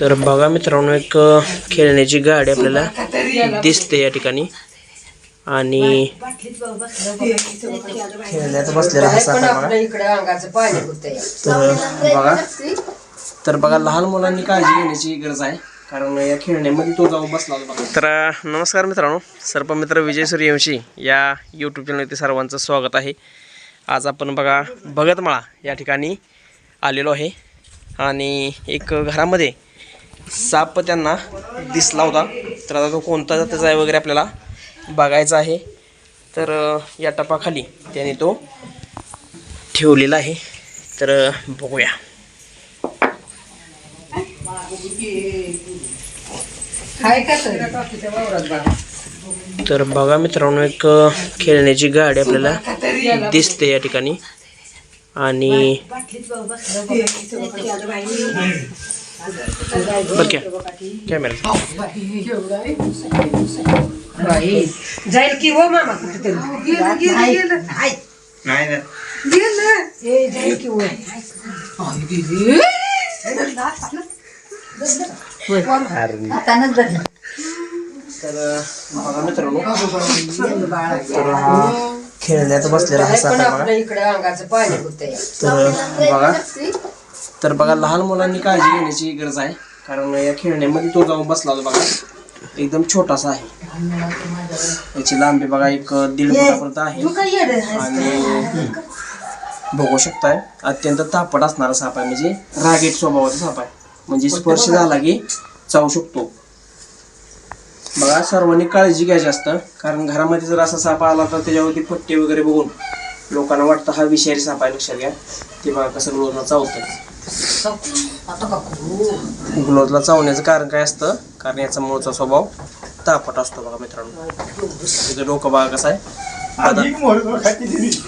तर बघा मित्रांनो एक खेळण्याची गाडी आपल्याला दिसते या ठिकाणी. आणि खेळण्यात बसलेला तर बघा. तर बघा लहान मुलांनी काळजी घेण्याची गरज आहे. कारण या खेळण्यामध्ये तो जाऊन बसला तर नमस्कार मित्रांनो. सर्पमित्र विजय सूर्यवंशी या यूट्यूब चॅनलवरती सर्वांचं स्वागत आहे. आज आपण बघा भगतमाळा या ठिकाणी आलेलो आहे. आणि एक घरामध्ये साप त्यांना दिसला होता. तर आता तो कोणता जातीचा आहे वगैरे आपल्याला बघायचा आहे. तर या टपाखाली त्याने तो ठेवलेला आहे. तर बघूया. तर बघा तर बघा मित्रांनो एक खेळण्याची गाडी आपल्याला दिसते या ठिकाणी. आणि कॅमेरा जाईल की हो मामा कुठेतरी? जाईल की हो. तर अ, बघा मित्रांनो तर हा खेळण्यात बसलेला हा बघा. अंगाचं पाणी होतंय. तर बघा. तर बघा लहान मुलांनी काळजी घेण्याची गरज आहे. कारण या खेळण्यामध्ये तो जाऊन बसला होता बघा. एकदम छोटासा आहे. याची लांबी बघा एक दीड फुटापर्यंत आहे. आणि बघू शकताय अत्यंत तापट असणारा साप आहे. म्हणजे रागीट स्वभावाचा साप आहे. म्हणजे स्पर्श झाला की चावू शकतो. बघा सर्वांनी काळजी घ्यायची असतं. कारण घरामध्ये जर असा साप आला तर त्याच्यावरती पट्टे वगैरे बघून लोकांना वाटतं हा विषारी साप आहे लक्षात घ्या. ते बघा कसं ग्लोजला चावतं ग्लोजला चावण्याचं कारण काय असतं? कारण याचा मूळचा स्वभाव तापट असतो बघा मित्रांनो. त्याचं डोकं बघा कसं आहे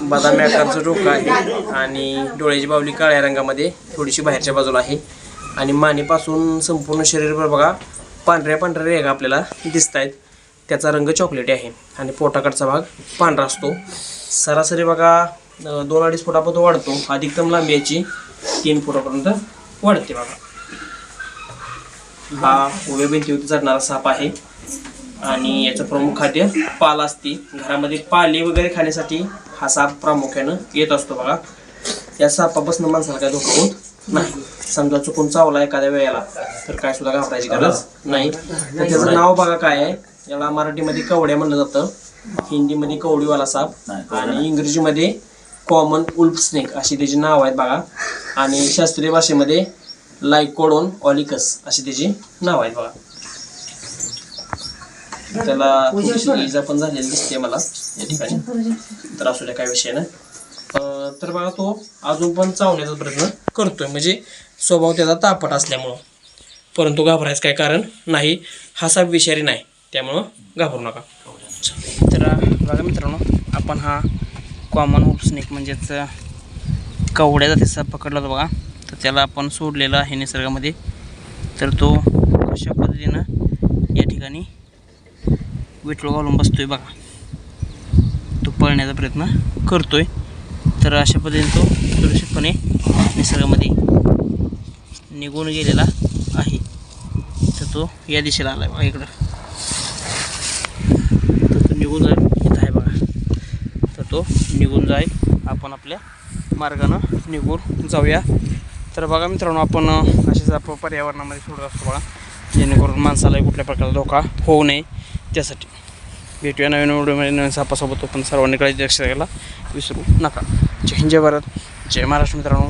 बदाम आकारचं डोकं आहे आणि डोळ्याची बावली काळ्या रंगामध्ये थोडीशी बाहेरच्या बाजूला आहे. आणि मानेपासून संपूर्ण शरीरभर बघा पांढऱ्या पांढऱ्या रेगा आपल्याला दिसत आहेत त्याचा रंग चॉकलेटी आहे. आणि पोटाकडचा भाग पांढरा असतो. सरासरी बघा दोन अडीच फुटापर्यंत वाढतो. अधिकतम लांबी याची तीन फुटापर्यंत वाढते बघा. हा उभ्या भिंतीवरती चढणारा साप आहे. आणि याचं प्रमुख खाद्य पाल असते. घरामध्ये पाले वगैरे खाण्यासाठी हा साप प्रामुख्यानं येत असतो बघा. या सापापासून माणसाला काय धोका होत नाही. समजा चुकून चावला एखाद्या वेळेला तर काय सुद्धा घाबरायची गरज नाही. तर त्याचं नाव बघा काय आहे? याला मराठीमध्ये कवड्या म्हणलं जातं. हिंदीमध्ये कवडीवाला साप. आणि इंग्रजीमध्ये कॉमन उल्फ स्नेक अशी त्याची नाव आहेत बघा. आणि शास्त्रीय भाषेमध्ये लायकोडोन ऑलिकस अशी त्याची नाव आहेत बघा. त्याला इजा पण झालेली दिसते मला या ठिकाणी. तर असू द्या काय विषय अं, तर बघा तो अजून पण चावण्याचा प्रयत्न करतोय. म्हणजे स्वभाव त्याचा तापट असल्यामुळं. परंतु घाबरायचं काय कारण नाही हा साप विषारी नाही. त्यामुळं घाबरू नका. तर बघा मित्रांनो आपण हा कॉमन उप स्नेक म्हणजेच कवड्याचा तिसा पकडला होता बघा. तर त्याला आपण सोडलेला आहे निसर्गामध्ये. तर तो अशा पद्धतीनं या ठिकाणी विटलो घालून बसतोय बघा. तो पळण्याचा प्रयत्न करतोय. तर अशा पद्धतीने तो सुरक्षितपणे निसर्गामध्ये निघून गेलेला आहे. तर तो या दिशेला आला आहे बघा इकडं. तर तो निघून जाईल. इथं आहे बघा. तर तो निघून जाईल. आपण आपल्या मार्गानं निघून जाऊया. तर बघा मित्रांनो आपण असेच आपण पर्यावरणामध्ये सोडत असतो बघा. जेणेकरून माणसाला कुठल्या प्रकारचा धोका होऊ नये. त्यासाठी भेटूया नवीन व्हिडिओमध्ये. नवीन सापासोबत. पण सर्वांनी काळजी लक्ष द्यायला विसरू नका. जय हिंद जय भारत. जय महाराष्ट्र मित्रांनो.